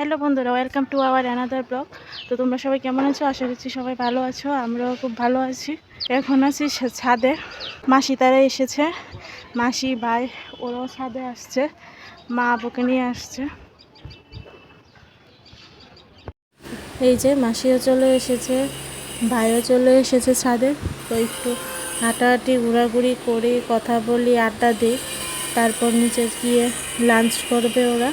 Hello বন্ধুরা welcome to our another blog তো তোমরা সবাই কেমন আছো? আশা করছি সবাই ভালো আছো, আমরাও খুব ভালো আছি। এখন আছি ছাদে। মাসি তারা এসেছে। মাসি, ভাই, ওরাও ছাদে আসছে। মা আবুকে নিয়ে আসছে। এই যে মাসিও চলে এসেছে, ভাইও চলে এসেছে ছাদে। তো একটু হাঁটাহাঁটি, ঘোরাঘুরি করি, কথা বলি, আড্ডা দিই। তারপর নিচে গিয়ে লাঞ্চ করবে ওরা।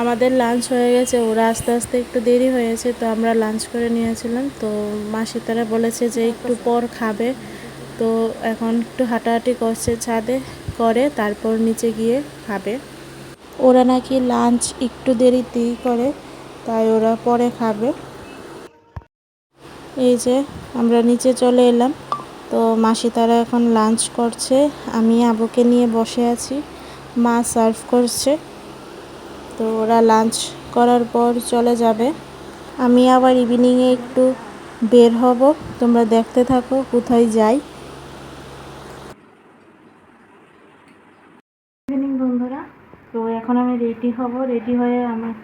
আমাদের লাঞ্চ হয়ে গেছে, ওরা আস্তে আস্তে একটু দেরি হয়েছে, তো আমরা লাঞ্চ করে নিয়েছিলাম। তো মাসি তারা বলেছে যে একটু পর খাবে। তো এখন একটু হাঁটাহাঁটি করছে ছাদে, করে তারপর নিচে গিয়ে খাবে। ওরা নাকি লাঞ্চ একটু দেরিতেই করে, তাই ওরা পরে খাবে। এই যে আমরা নিচে চলে এলাম। তো মাসি তারা এখন লাঞ্চ করছে, আমি আবুকে নিয়ে বসে আছি। মা সার্ভ করছে। তো ওরা লাঞ্চ করার পর চলে যাবে। আমি আবার ইভিনিংয়ে একটু বের হব। তোমরা দেখতে থাকো কোথায় যাই। ইভিনিং বন্ধুরা, তো এখন আমি রেডি হব। রেডি হয়ে আমার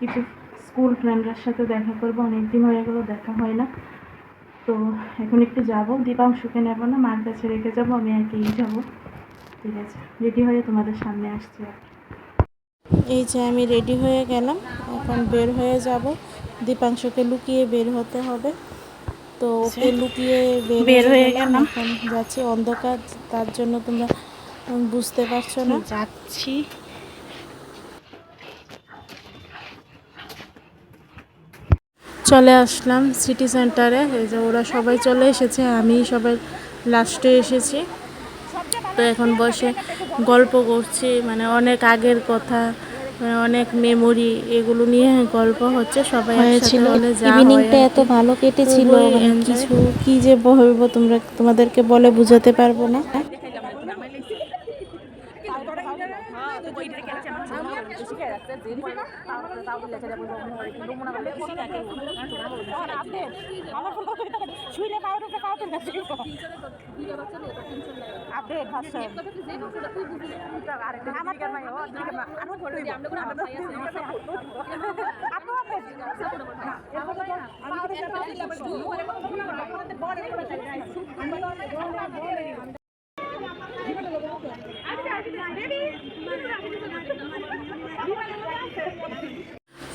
কিছু স্কুল ফ্রেন্ডের সাথে দেখা করব। অনেকদিন হয়ে গেলো, দেখা হয় না। তো এখন একটু যাব। দীপাংশুকে নেব না, মার কাছে রেখে যাব। আমি কি যাব। ঠিক আছে রেডি হয়ে তোমাদের সামনে আসছি আর কি। এই যে আমি রেডি হয়ে গেলাম এখন বের হয়ে যাব। দীপাংশুকে লুকিয়ে বের হতে হবে। তো ওকে লুকিয়ে বের বের হয়ে গেলাম। এখন যাচ্ছি অন্ধকার তার জন্য তোমরা বুঝতে পারছ না। যাচ্ছি। চলে আসলাম সিটি সেন্টারে এই যে ওরা সবাই চলে এসেছে আমি সবাই লাস্টে এসেছি। তো এখন বসে গল্প করছি মানে অনেক আগের কথা অনেক মেমোরি এগুলো নিয়ে গল্প হচ্ছে সবাই হয়েছিল। ইভিনিংটা এত ভালো কেটেছিল মানে কিছু কি যে বলব তোমরা তোমাদেরকে বলে বুঝাতে পারব না।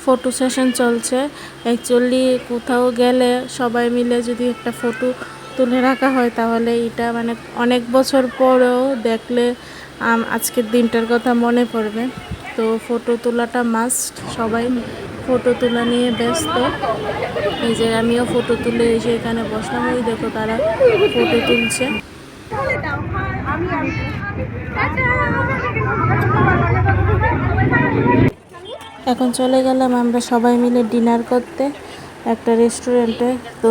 ফটো সেশন চলছে। অ্যাকচুয়ালি কোথাও গেলে সবাই মিলে যদি একটা ফটো তুলে রাখা হয়, তাহলে এটা মানে অনেক বছর পরেও দেখলে আজকের দিনটার কথা মনে পড়বে। তো ফটো তোলাটা মাস্ট সবাই ফটো তোলা নিয়ে ব্যস্ত। এই যে আমিও ফটো তুলে এসে এখানে বসলাম, ওই দেখো তারা ফটো তুলছে। এখন চলে গেলাম আমরা সবাই মিলে ডিনার করতে একটা রেস্টুরেন্টে তো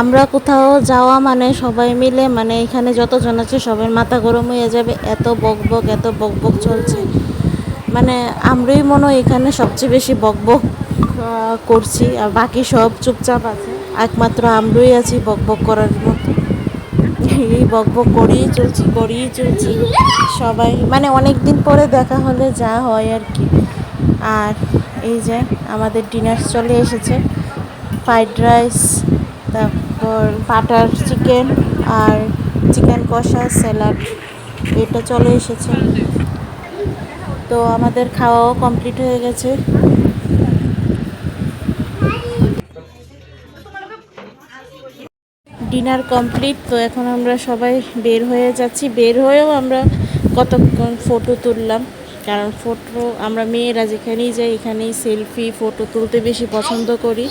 আমরা কোথাও যাওয়া মানে সবাই মিলে মানে এখানে যতজন আছে সবার মাথা গরম হয়ে যাবে। এত বক বক, এত বক বক চলছে। মানে আমরাই মনে হয় এখানে সবচেয়ে বেশি বক বক করছি। আর বাকি সব চুপচাপ আছে। একমাত্র আমরাই আছি বক বক করার মতো। এই বক বক করেই চলছি করেই চলছি। সবাই মানে অনেক দিন পরে দেখা হলে যা হয় আর কি। আর এই যে আমাদের ডিনার চলে এসেছে। ফ্রাইড রাইস, তারপর বাটার চিকেন আর চিকেন কষা, স্যালাড, এটা চলে এসেছে। তো আমাদের খাওয়াও কমপ্লিট হয়ে গেছে। ডিনার কমপ্লিট, তো এখন আমরা সবাই বের হয়ে যাচ্ছি। বের হয়েও আমরা কতক্ষণ ফটো তুললাম। কারণ ফটো আমরা মেয়েরা যেখানেই যাই, এখানেই সেলফি ফটো তুলতে বেশি পছন্দ করি।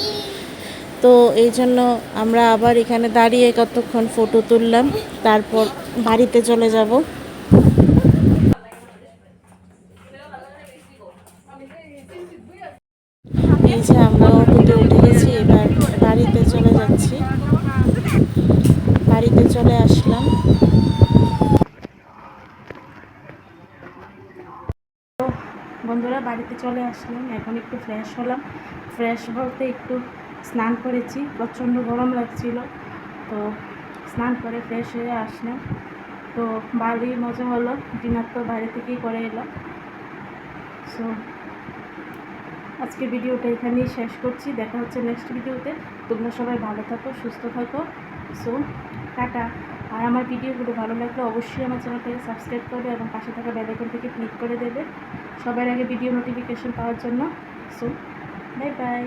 তো এই জন্য আমরা আবার এখানে দাঁড়িয়ে কতক্ষণ ফটো তুললাম, তারপর বাড়িতে চলে যাব। এই যে আমরা অটোতে উঠে গেছি, এবার বাড়িতে চলে যাচ্ছি। বাড়িতে চলে আসলাম বন্ধুরা বাড়িতে চলে আসলাম, এখন একটু ফ্রেশ হলাম। ফ্রেশ বলতে একটু স্নান করেছি, প্রচণ্ড গরম লাগছিল। তো স্নান করে ফ্রেশ হয়ে আসলাম। তো ভালোই মজা হলো, ডিনার তো বাইরে থেকেই করে এলাম। সো আজকে ভিডিওটা এখানেই শেষ করছি। দেখা হচ্ছে নেক্সট ভিডিওতে। তোমরা সবাই ভালো থাকো, সুস্থ থাকো। So tata. আর আমার ভিডিওগুলো ভালো লাগলে অবশ্যই আমার চ্যানেলটাকে সাবস্ক্রাইব করবে এবং পাশে থাকা বেলাইকন থেকে ক্লিক করে দেবে সবার আগে ভিডিও নোটিফিকেশন পাওয়ার জন্য। So bye bye